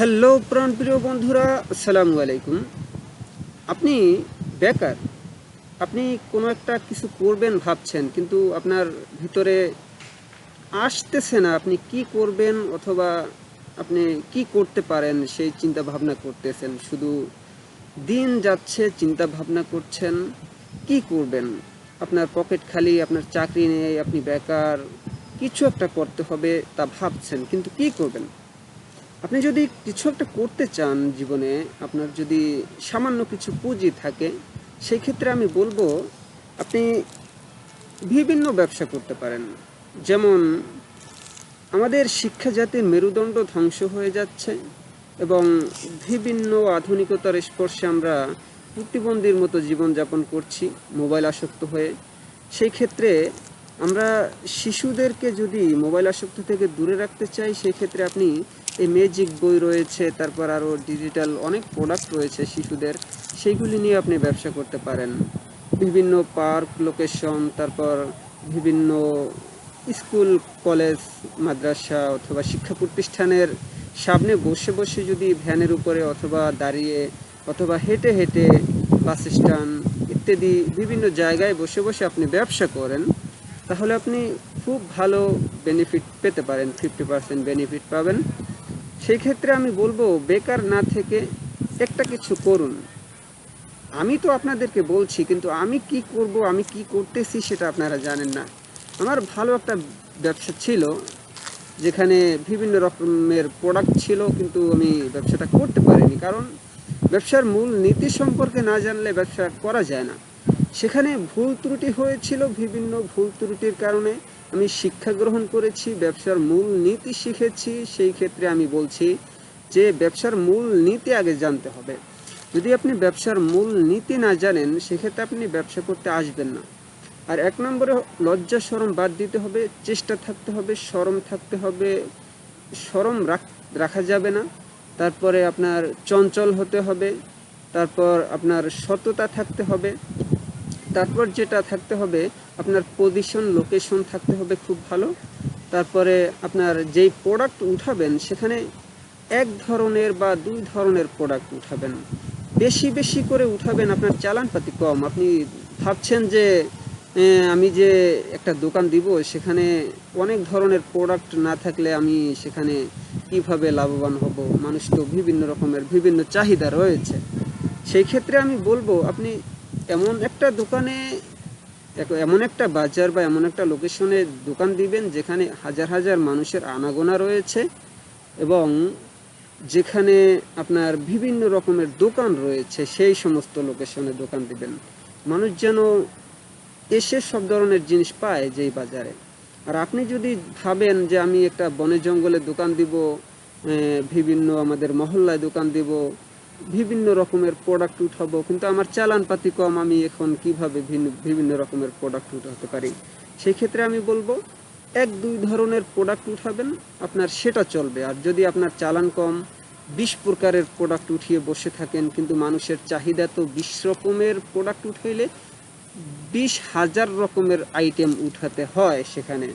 Hello প্রাণপ্রিয় বন্ধুরা, আসসালামু আলাইকুম। আপনি বেকার, আপনি কোনো একটা কিছু করবেন ভাবছেন, কিন্তু আপনার ভিতরে আসতেছে না আপনি কি করবেন অথবা আপনি কি করতে পারেন, সেই চিন্তা ভাবনা করতেছেন। শুধু দিন যাচ্ছে, চিন্তা ভাবনা করছেন, কি করবেন? আপনার পকেট খালি, আপনার চাকরি নেই, আপনি বেকার, কিছু একটা করতে হবে তা ভাবছেন, কিন্তু কি করবেন? আপনি যদি কিছু একটা করতে চান জীবনে, আপনার যদি সামান্য কিছু পুঁজি থাকে সেই ক্ষেত্রে আমি বলব, আপনি বিভিন্ন ব্যবসা করতে পারেন। যেমন, আমাদের শিক্ষা জাতির মেরুদণ্ড ধ্বংস হয়ে যাচ্ছে এবং বিভিন্ন আধুনিকতার স্পর্শে আমরা প্রতিবন্ধীর মতো জীবনযাপন করছি, মোবাইল আসক্ত হয়ে। সেই ক্ষেত্রে আমরা শিশুদেরকে যদি মোবাইল আসক্তি থেকে দূরে রাখতে চাই সেই ক্ষেত্রে আপনি এই ম্যাজিক বই রয়েছে, তারপর আরও ডিজিটাল অনেক প্রোডাক্ট রয়েছে শিশুদের, সেইগুলি নিয়ে আপনি ব্যবসা করতে পারেন। বিভিন্ন পার্ক লোকেশন তারপর বিভিন্ন স্কুল কলেজ মাদ্রাসা অথবা শিক্ষা প্রতিষ্ঠানের সামনে বসে বসে যদি ভ্যানের উপরে অথবা দাঁড়িয়ে অথবা হেঁটে হেঁটে বাস স্ট্যান্ড ইত্যাদি বিভিন্ন জায়গায় বসে বসে আপনি ব্যবসা করেন তাহলে আপনি খুব ভালো বেনিফিট পেতে পারেন ফিফটি পার্সেন্ট বেনিফিট পাবেন। সেই ক্ষেত্রে আমি বলব, বেকার না থেকে একটা কিছু করুন। আমি তো আপনাদেরকে বলছি, কিন্তু আমি কি করব, আমি কি করতেছি সেটা আপনারা জানেন না। আমার ভালো একটা ব্যবসা ছিল, যেখানে বিভিন্ন রকমের প্রোডাক্ট ছিল, কিন্তু আমি ব্যবসাটা করতে পারিনি। কারণ ব্যবসার মূল নীতি সম্পর্কে না জানলে ব্যবসা করা যায় না। সেখানে ভুল ত্রুটি হয়েছিল বিভিন্ন ভুল ত্রুটির কারণে। আমি শিক্ষা গ্রহণ করেছি, ব্যবসার মূল নীতি শিখেছি, সেই ক্ষেত্রে আমি বলছি যে ব্যবসার মূল নীতি আগে জানতে হবে। যদি আপনি ব্যবসার মূল নীতি না জানেন, সেক্ষেত্রে আপনি ব্যবসা করতে আসবেন না। আর এক নম্বরে লজ্জা সরম বাদ দিতে হবে, চেষ্টা থাকতে হবে সরম থাকতে হবে সরম রাখ- যাবে না। তারপরে আপনার চঞ্চল হতে হবে, তারপর আপনার সততা থাকতে হবে। তারপর যেটা থাকতে হবে, আপনার পজিশন লোকেশন থাকতে হবে খুব ভালো। তারপরে আপনার যেই প্রোডাক্ট উঠাবেন, সেখানে এক ধরনের বা দুই ধরনের প্রোডাক্ট উঠাবেন। বেশি বেশি করে উঠাবেন, আপনার চালানপাতি কম। আপনি ভাবছেন যে আমি যে একটা দোকান দিব, সেখানে অনেক ধরনের প্রোডাক্ট না থাকলে আমি সেখানে কীভাবে লাভবান হব? মানুষ তো বিভিন্ন রকমের, বিভিন্ন চাহিদা রয়েছে। সেই ক্ষেত্রে আমি বলব, আপনি এমন একটা দোকানে এমন একটা বাজার বা এমন একটা লোকেশনে দোকান দিবেন যেখানে হাজার হাজার মানুষের আনাগোনা রয়েছে এবং যেখানে আপনার বিভিন্ন রকমের দোকান রয়েছে, সেই সমস্ত লোকেশনে দোকান দিবেন। মানুষ যেন এসে সব ধরনের জিনিস পায় যেই বাজারে। আর আপনি যদি ভাবেন যে আমি একটা বনে জঙ্গলে দোকান দিব বিভিন্ন আমাদের মহল্লায় দোকান দিব বিভিন্ন রকমের প্রোডাক্ট উঠাবো, কিন্তু আমার চালান পাতি কম, আমি এখন কীভাবে ভিন্ন- বিভিন্ন রকমের প্রোডাক্ট উঠাতে পারি? সেই ক্ষেত্রে আমি বলব, এক, দুই ধরনের প্রোডাক্ট উঠাবেন, আপনার সেটা চলবে। আর যদি আপনার চালান কম, বিশ প্রকারের প্রোডাক্ট উঠিয়ে বসে থাকেন, কিন্তু মানুষের চাহিদা তো বিশ রকমের প্রোডাক্ট উঠাইলে বিশ হাজার রকমের আইটেম উঠাতে হয় সেখানে।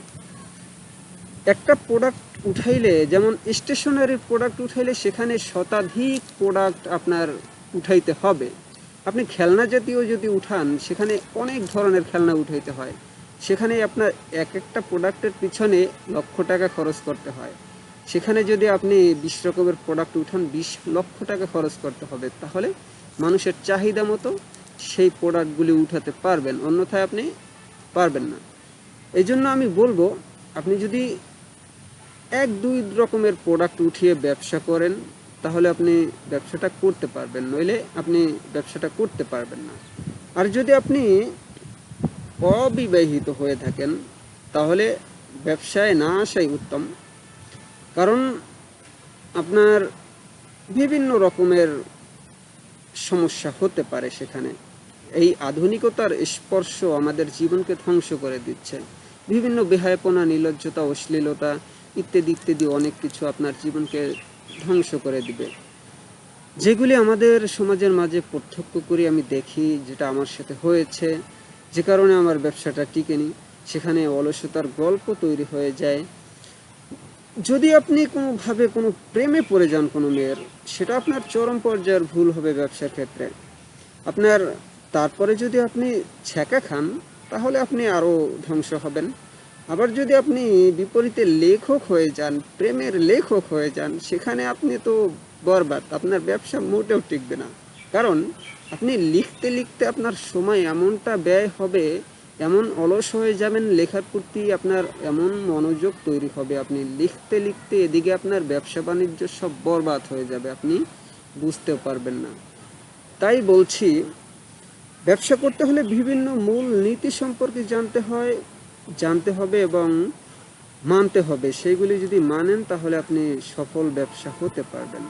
একটা প্রোডাক্ট উঠাইলে, যেমন স্টেশনারি প্রোডাক্ট উঠাইলে সেখানে শতাধিক প্রোডাক্ট আপনার উঠাইতে হবে। আপনি খেলনা জাতীয় যদি উঠান, সেখানে অনেক ধরনের খেলনা উঠাইতে হয়। সেখানে আপনার এক একটা প্রোডাক্টের পিছনে লক্ষ টাকা খরচ করতে হয়। সেখানে যদি আপনি বিশ রকমের প্রোডাক্ট উঠান, বিশ লক্ষ টাকা খরচ করতে হবে। তাহলে মানুষের চাহিদা মতো সেই প্রোডাক্টগুলি উঠাতে পারবেন, অন্যথায় আপনি পারবেন না। এই জন্য আমি বলব, আপনি যদি এক দুই রকমের প্রোডাক্ট উঠিয়ে ব্যবসা করেন, তাহলে আপনি ব্যবসাটা করতে পারবেন, নইলে আপনি ব্যবসাটা করতে পারবেন না। আর যদি আপনি অবিবাহিত হয়ে থাকেন, তাহলে ব্যবসায় না আসাই উত্তম। কারণ আপনার বিভিন্ন রকমের সমস্যা হতে পারে সেখানে। এই আধুনিকতার স্পর্শ আমাদের জীবনকে ধ্বংস করে দিচ্ছে। বিভিন্ন বেহায়পনা, নির্লজ্জতা, অশ্লীলতা ইত্যাদি ইত্যাদি অনেক কিছু আপনার জীবনকে ধ্বংস করে দিবে। যেগুলি আমাদের সমাজের মাঝে প্রত্যক্ষ করি আমি দেখি, যেটা আমার সাথে হয়েছে, যে কারণে আমার ব্যবসাটা টিকে টিকেনি সেখানে অলসতার গল্প তৈরি হয়ে যায়। যদি আপনি কোনোভাবে কোনো প্রেমে পড়ে যান কোনো মেয়ের, সেটা আপনার চরম পর্যায়ের ভুল হবে ব্যবসার ক্ষেত্রে। আপনার, তারপরে যদি আপনি ছ্যাঁকা খান, তাহলে আপনি আরও ধ্বংস হবেন। আবার যদি আপনি বিপরীতে লেখক হয়ে যান, প্রেমের লেখক হয়ে যান, সেখানে আপনি তো বরবাদ, আপনার ব্যবসা মোটেও টিকবে না। কারণ আপনি লিখতে লিখতে আপনার সময় এমনটা ব্যয় হবে, এমন অলস হয়ে যাবেন লেখার প্রতি আপনার এমন মনোযোগ তৈরি হবে, আপনি লিখতে লিখতে এদিকে আপনার ব্যবসা বাণিজ্য সব বরবাদ হয়ে যাবে, আপনি বুঝতেও পারবেন না। তাই বলছি, ব্যবসা করতে হলে বিভিন্ন মূল নীতি সম্পর্কে জানতে হয় জানতে হবে এবং মানতে হবে। সেইগুলি যদি মানেন, তাহলে আপনি সফল ব্যবসা হতে পারবেন।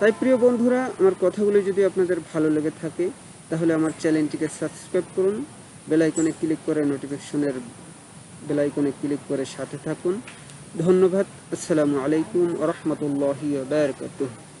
তাই প্রিয় বন্ধুরা, আমার কথাগুলি যদি আপনাদের ভালো লেগে থাকে, তাহলে আমার চ্যানেলটিকে সাবস্ক্রাইব করুন বেলাইকনে ক্লিক করে নোটিফিকেশনের বেলাইকনে ক্লিক করে সাথে থাকুন। ধন্যবাদ। আসসালামু আলাইকুম রহমতুল্লাহি বারকাতুহ।